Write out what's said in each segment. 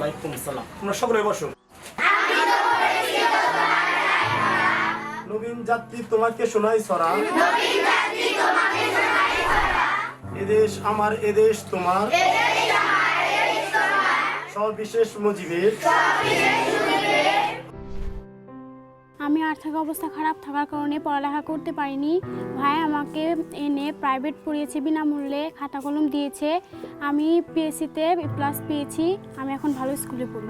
ওয়ালাইকুম সালাম তোমরা সকলে বসো। নবীন যাত্রী তোমাকে শোনাই সরা এদেশ আমার এদেশ তোমার। সবিশেষ মুজিবের। আমি আর্থিক অবস্থা খারাপ থাকার কারণে পড়ালেখা করতে পারিনি। ভাই আমাকে এনে প্রাইভেট পড়িয়েছে, বিনামূল্যে খাতা কলম দিয়েছে। আমি পিএসসিতে প্লাস পেয়েছি, আমি এখন ভালো স্কুলে পড়ি।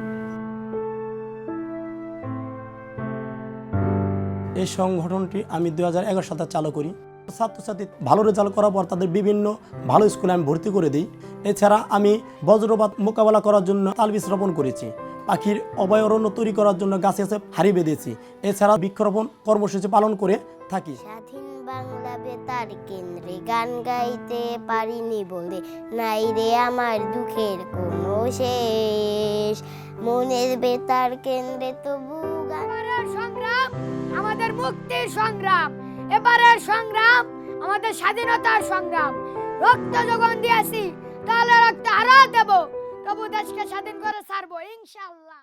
এই সংগঠনটি আমি দু হাজার এগারো সালে চালু করি। ছাত্রছাত্রী ভালো রেজাল্ট করার পর তাদের বিভিন্ন ভালো স্কুলে আমি ভর্তি করে দিই। এছাড়া আমি বজ্রপাত মোকাবেলা করার জন্য তালবিজ রোপণ করেছি। পাখির অভয়ারণ্য তৈরি করার জন্য গাছে গাছে হারি বেঁধেছি। এছাড়া বৃক্ষরোপণ কর্মসূচি পালন করে থাকি। স্বাধীন বাংলা বেতার কেন্দ্রে গান গাইতে পারিনি বলে নাই রে আমার দুঃখের কোনো শেষ। মনের বেতার কেন্দ্রে তবু সংগ্রাম আমাদের মুক্তির সংগ্রাম। এবারের সংগ্রাম আমাদের স্বাধীনতার সংগ্রাম। রক্ত যখন দিয়েছি তাহলে রক্ত আরও দেব। তবু দেশকে স্বাধীন করে ছাড়বো ইনশাল্লাহ